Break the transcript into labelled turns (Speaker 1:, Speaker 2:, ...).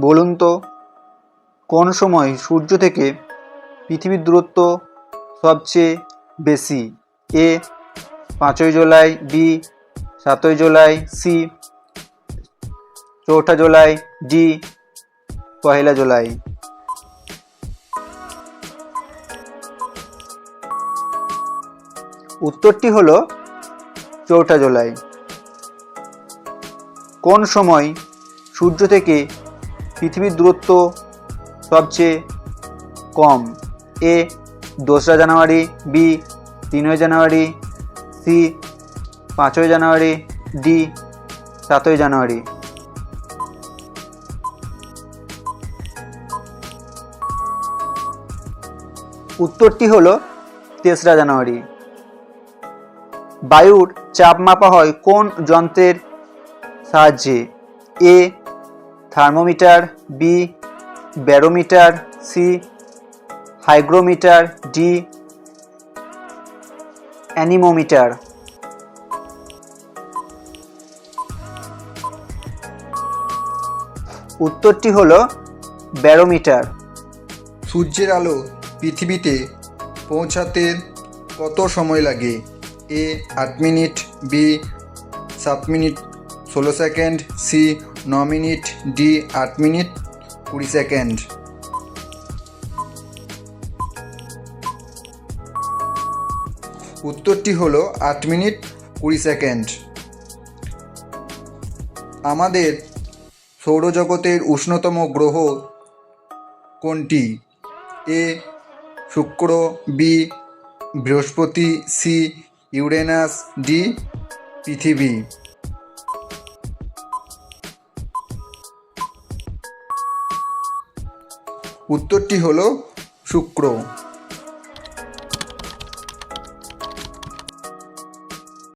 Speaker 1: বলুন তো, কোন সময় সূর্য থেকে পৃথিবীর দূরত্ব সবচেয়ে বেশি? এ, পাঁচই জুলাই, বি, সাতই জুলাই, সি, চৌঠা জুলাই, ডি, পহেলা জুলাই। উত্তরটি হলো চৌঠা জুলাই। কোন সময় সূর্য থেকে পৃথিবীর দূরত্ব সবচেয়ে কম। এ, দোসরা জানুয়ারি, বি, তিনই জানুয়ারি, সি, পাঁচই জানুয়ারি, ডি, সাতই জানুয়ারি। উত্তরটি হলো তেসরা জানুয়ারি। বায়ুর চাপ মাপা হয় কোন যন্ত্রের সাহায্যে? A thermometer B barometer C hygrometer D anemometer. উত্তরটি হলো ব্যারোমিটার।
Speaker 2: সূর্যের আলো পৃথিবীতে পৌঁছাতে কত সময় লাগে? এ আট মিনিট বি সাত মিনিট, ষোলো সেকেন্ড সি ন মিনিট ডি আট মিনিট, কুড়ি সেকেন্ড। উত্তরটি হলো আট মিনিট, কুড়ি সেকেন্ড। আমাদের সৌরজগতের উষ্ণতম গ্রহ কোনটি? এ, শুক্র, বি, বৃহস্পতি, সি, ইউরেনাস, ডি, পৃথিবী। উত্তরটি হলো শুক্র।